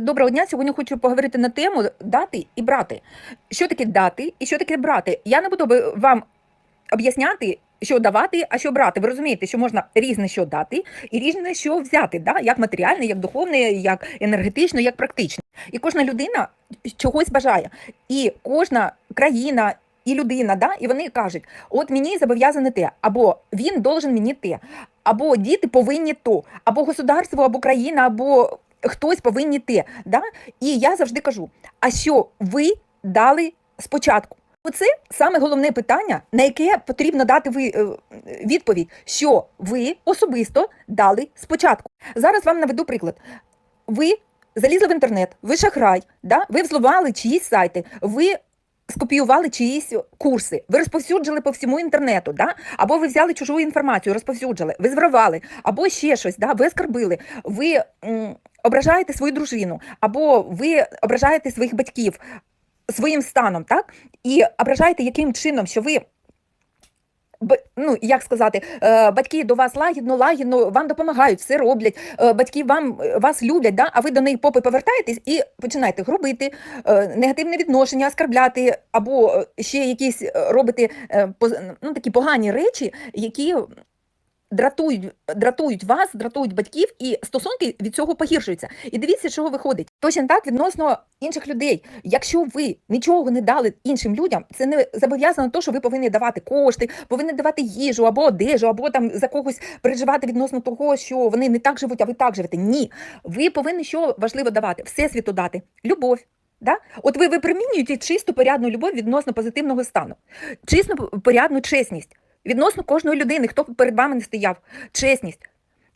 Доброго дня. Сьогодні хочу поговорити на тему дати і брати. Що таке дати і що таке брати? Я не буду вам об'ясняти, що давати, а що брати. Ви розумієте, що можна різне що дати і різне що взяти, да? як матеріальне, як духовне, як енергетично, як практично. І кожна людина чогось бажає. І кожна країна. І людина, да, і вони кажуть: от мені зобов'язане те, або він должен мені те, або діти повинні то, або государство, або країна, або хтось повинні те. Да? І я завжди кажу: а що ви дали спочатку? Оце саме головне питання, на яке потрібно дати ви е, відповідь, що ви особисто дали спочатку. Зараз вам наведу приклад. Ви залізли в інтернет, ви шахрай, да? ви взломали чиїсь сайти, ви скопіювали чиїсь курси, ви розповсюджили по всьому інтернету, да? або ви взяли чужу інформацію, розповсюджили, ви зворували, або ще щось, да? ви оскорбили, ви м, ображаєте свою дружину, або ви ображаєте своїх батьків своїм станом, так? І ображаєте яким чином, що ви. Ну, як сказати, е, батьки до вас лагідно, лагідно вам допомагають, все роблять. е, Батьки вам е, вас люблять, да? а ви до неї попи повертаєтесь і починаєте грубити, негативне відношення, оскарбляти, або ще якісь робити ну, такі погані речі, які дратують, дратують вас, дратують батьків, і стосунки від цього погіршуються. І дивіться, що виходить. Точно так відносно інших людей. Якщо ви нічого не дали іншим людям, це не зобов'язано то, що ви повинні давати кошти, повинні давати їжу або одежу, або там за когось переживати відносно того, що вони не так живуть, а ви так живете. Ні, ви повинні що важливо давати, всесвіту дати, любов. Да? От ви випромінюєте чисту порядну любов відносно позитивного стану, чисту порядну чесність відносно кожної людини, хто перед вами не стояв, чесність.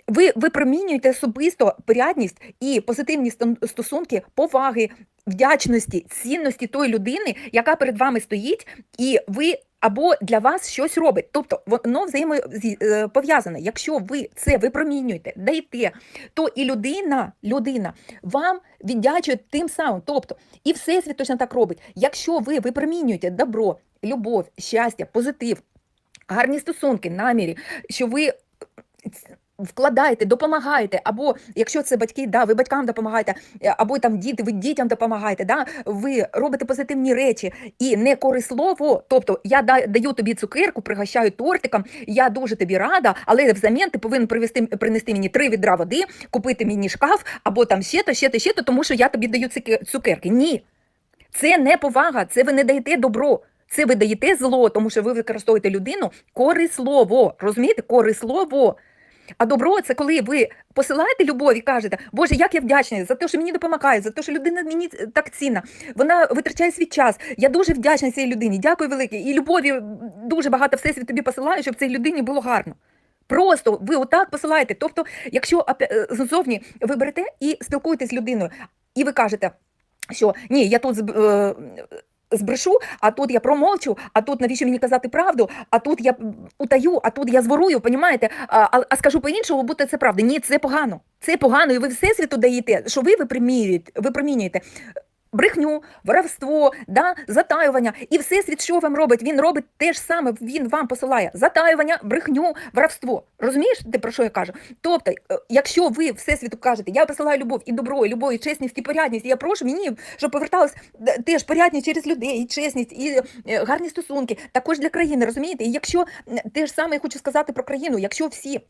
Ви випромінюєте особисто порядність і позитивні стосунки, поваги, вдячності, цінності тої людини, яка перед вами стоїть, і ви або для вас щось робить. Тобто воно взаємопов'язане. Якщо ви це випромінюєте, даєте, то і людина, людина вам віддячує тим самим. Тобто, і всесвіт точно так робить. Якщо ви випромінюєте добро, любов, щастя, позитив, гарні стосунки, намірі, що ви вкладаєте, допомагаєте, або якщо це батьки, да, ви батькам допомагаєте, е, або там діти, ви дітям допомагаєте, да, ви робите позитивні речі і не корислово. Тобто я даю тобі цукерку, пригощаю тортиком, я дуже тобі рада, але взамін ти повинен привезти, принести мені три відра води, купити мені шкаф, або там ще то, ще то, ще то, тому що я тобі даю цукерки. Ні. Це не повага, це ви не даєте добро. Це ви даєте зло, тому що ви використовуєте людину корислово. Розумієте? Корислово. А добро це коли ви посилаєте любов і кажете, Боже, як я вдячна за те, що мені допомагає, за те, що людина мені так цінна. Вона витрачає свій час. Я дуже вдячна цій людині. Дякую велике. І любові дуже багато всесвіт тобі посилає, щоб цій людині було гарно. Просто ви отак посилаєте. Тобто, якщо е, ззовні ви берете і спілкуєтесь з людиною, і ви кажете, що ні, я тут е, збрешу, а тут я промовчу, а тут навіщо мені казати правду, а тут я утаю, а тут я зворую, понімаєте? А, а, скажу по-іншому, будто це правда. Ні, це погано. Це погано, і ви всесвіту даєте, що ви випромінюєте брехню, воровство, да, затаювання. І всесвіт, що вам робить? Він робить те ж саме, він вам посилає затаювання, брехню, воровство. Розумієш, ти про що я кажу? Тобто, е, якщо ви всесвіту кажете, я посилаю любов і добро, і любов, і чесність, і порядність, і я прошу мені, щоб поверталась теж порядність через людей, і чесність, і е, гарні стосунки, також для країни, розумієте? І якщо те ж саме я хочу сказати про країну, якщо всі.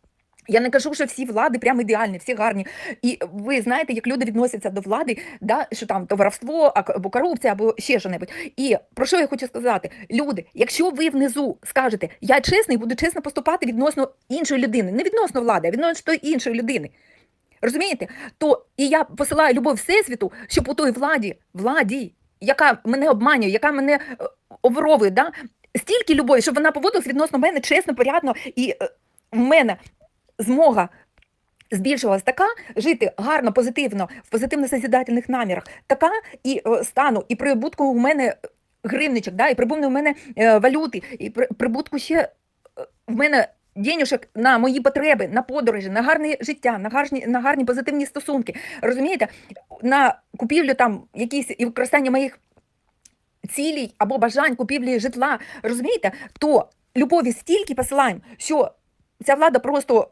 Я не кажу, що всі влади прямо ідеальні, всі гарні. І ви знаєте, як люди відносяться до влади, да, що там то воровство, або корупція, або ще що-небудь. І про що я хочу сказати? Люди, якщо ви внизу скажете, я чесний, буду чесно поступати відносно іншої людини, не відносно влади, а відносно іншої людини. Розумієте? То і я посилаю любов всесвіту, щоб у той владі, владі, яка мене обманює, яка мене е, обворовує, да? стільки любові, щоб вона поводилась відносно мене чесно, порядно, і е, в мене змога збільшувалась така, жити гарно, позитивно, в позитивно-созидательних намірах, така і е, стану, і прибутку у мене гривничок, да, і прибутку у мене е, валюти, і при- прибутку ще е, в мене денюшок на мої потреби, на подорожі, на гарне життя, на гарні, на гарні позитивні стосунки. Розумієте, на купівлю там якісь і використання моїх цілей або бажань купівлі житла, розумієте, то любові стільки посилаємо, що ця влада просто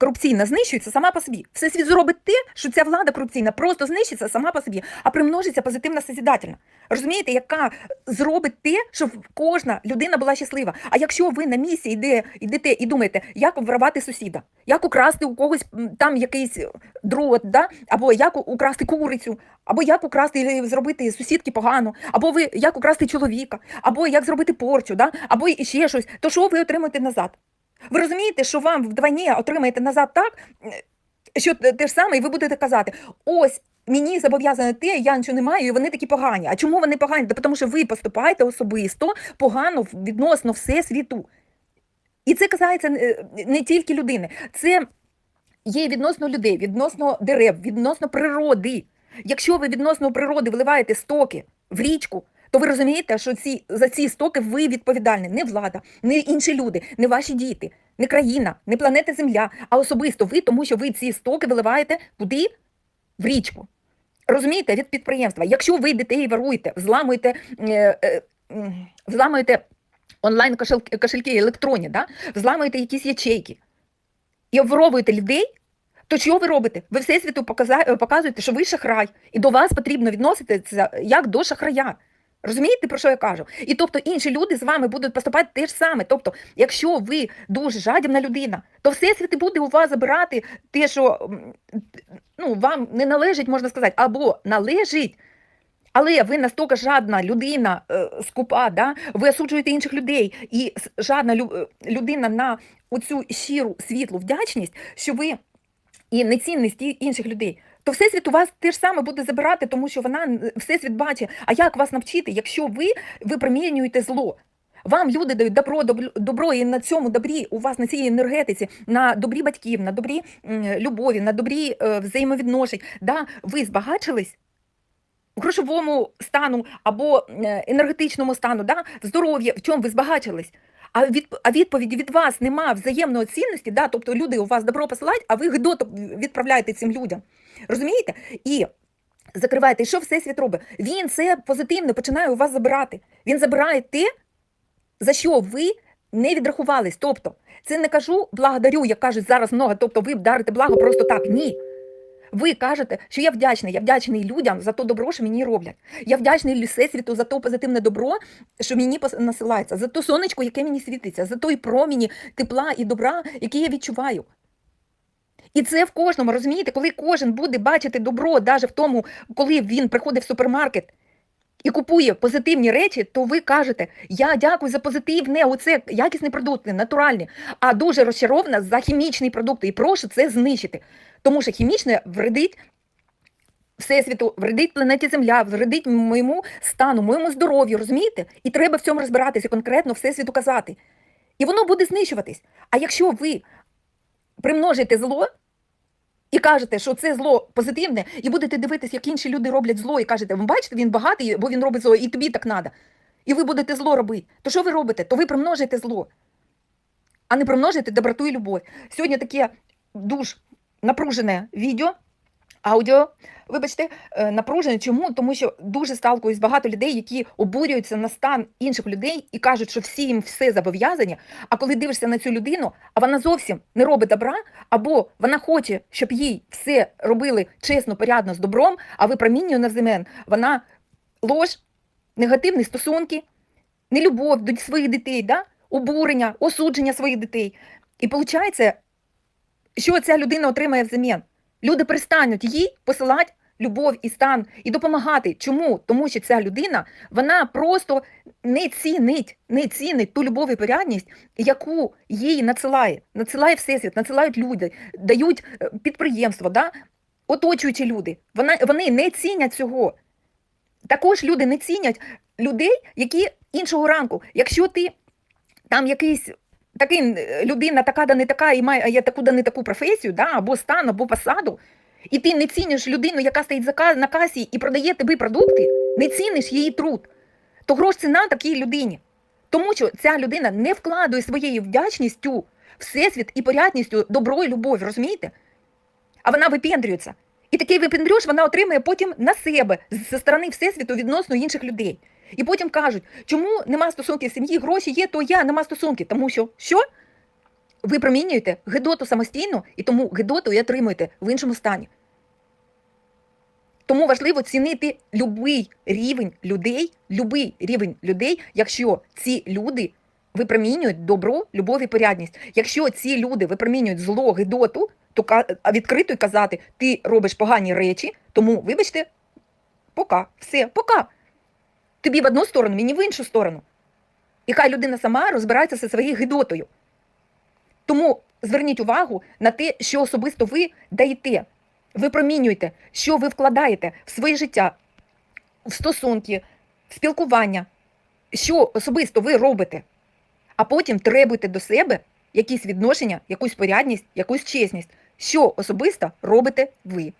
корупційна знищується сама по собі. Всесвіт зробить те, що ця влада корупційна просто знищиться сама по собі, а примножиться позитивна созидательна. Розумієте, яка зробить те, щоб кожна людина була щаслива. А якщо ви на місці йде, йдете і думаєте, як врабати сусіда, як украсти у когось там якийсь дрот, да? або як украсти курицю, або як украсти е, зробити сусідки погано, або ви як украсти чоловіка, або як зробити порчу, да? або ще щось, то що ви отримаєте назад? Ви розумієте, що вам вдвоє отримаєте назад так, е, що те ж саме, і ви будете казати: ось мені зобов'язане те, я нічого не маю, і вони такі погані. А чому вони погані? Та тому що ви поступаєте особисто погано відносно всесвіту. І це касається е, не тільки людини, це є відносно людей, відносно дерев, відносно природи. Якщо ви відносно природи вливаєте стоки в річку, то ви розумієте, що ці, за ці стоки ви відповідальні. Не влада, не інші люди, не ваші діти, не країна, не планета Земля, а особисто ви, тому що ви ці стоки виливаєте куди? В річку. Розумієте, від підприємства. Якщо ви дітей воруєте, взламуєте, е, е, взламуєте онлайн кошель- кошельки електронні, да? взламуєте якісь ячейки і обворовуєте людей, то що ви робите? Ви всесвіту показуєте, що ви шахрай, і до вас потрібно відноситися як до шахрая. Розумієте, про що я кажу? І тобто інші люди з вами будуть поступати те ж саме. Тобто, якщо ви дуже жадібна людина, то всесвіт буде у вас забирати те, що ну, вам не належить, можна сказати, або належить. Але ви настільки жадна людина, е, скупа, да? ви осуджуєте інших людей, і жадна е, людина на оцю щиру світлу вдячність, що ви і нецінність інших людей, то всесвіт у вас те ж саме буде забирати, тому що вона н- всесвіт бачить, а як вас навчити, якщо ви випромінюєте зло. Вам люди дають добро, добро, і на цьому добрі у вас на цій енергетиці, на добрі батьків, на добрі любові, на добрі е, взаємовідношень. Да, ви збагачились в грошовому стану або е, енергетичному стану, да, здоров'я, в чому ви збагачились. А від а відповіді від вас нема взаємної цінності, да, тобто люди у вас добро посилають, а ви гидоту відправляєте цим людям. Розумієте? І закриваєте, і що всесвіт робить? Він це позитивне починає у вас забирати. Він забирає те, за що ви не відрахувались. Тобто, це не кажу благодарю, як кажуть зараз много, тобто ви дарите благо просто так. Ні. Ви кажете, що я вдячний, я вдячний людям за то добро, що мені роблять. Я вдячний всесвіту за то позитивне добро, що мені насилається, за то сонечко, яке мені світиться, за той проміні тепла і добра, який я відчуваю. І це в кожному, розумієте, коли кожен буде бачити добро, навіть в тому, коли він приходить в супермаркет і купує позитивні речі, то ви кажете, я дякую за позитивне, оце якісні продукти, натуральні, а дуже розчарована за хімічні продукти. І прошу це знищити. Тому що хімічне вредить Всесвіту, вредить планеті Земля, вредить моєму стану, моєму здоров'ю, розумієте? І треба в цьому розбиратися, конкретно Всесвіту казати. І воно буде знищуватись. А якщо ви примножите зло і кажете, що це зло позитивне, і будете дивитись, як інші люди роблять зло, і кажете, ви бачите, він багатий, бо він робить зло, і тобі так треба. І ви будете зло робити. То що ви робите? То ви примножите зло, а не примножите доброту і любов. Сьогодні таке дуже напружене відео. Аудіо, вибачте, е, напружене. Чому? Тому що дуже сталкуюсь багато людей, які обурюються на стан інших людей і кажуть, що всі їм все зобов'язані. А коли дивишся на цю людину, а вона зовсім не робить добра, або вона хоче, щоб їй все робили чесно, порядно з добром, а випромінює на земен, вона лож, негативні стосунки, нелюбов до своїх дітей, да? обурення, осудження своїх дітей. І виходить, що ця людина отримає взамін. Люди перестануть їй посилати любов і стан і допомагати. Чому? Тому що ця людина вона просто не цінить, не цінить ту любов і порядність, яку їй надсилає. Надсилає всесвіт, надсилають люди, дають е, підприємства, да? оточуючі люди. Вона, вони не цінять цього. Також люди не цінять людей, які іншого ранку. Якщо ти там якийсь такий людина така да не така і має таку да не таку професію, да, або стан, або посаду, і ти не ціниш людину, яка стоїть на касі і продає тобі продукти, не ціниш її труд, то грош ціна такій людині. Тому що ця людина не вкладує своєю вдячністю всесвіт і порядністю добро і любов, розумієте? А вона випендрюється. І такий випендрюш вона отримує потім на себе зі сторони всесвіту відносно інших людей. І потім кажуть, чому нема стосунків сім'ї, гроші є, то я нема стосунків. Тому що що? ви промінюєте гидоту самостійно, і тому гидоту і отримуєте в іншому стані. Тому важливо цінити будь-який рівень людей, любий рівень людей, якщо ці люди випромінюють добро, любов і порядність. Якщо ці люди випромінюють зло, гидоту, то відкрито й казати, ти робиш погані речі, тому, вибачте, пока, все, пока. Тобі в одну сторону, мені в іншу сторону. І хай людина сама розбирається зі своєю гидотою. Тому зверніть увагу на те, що особисто ви даєте. Ви промінюєте, що ви вкладаєте в своє життя, в стосунки, в спілкування, що особисто ви робите, а потім требуйте до себе якісь відношення, якусь порядність, якусь чесність, що особисто робите ви.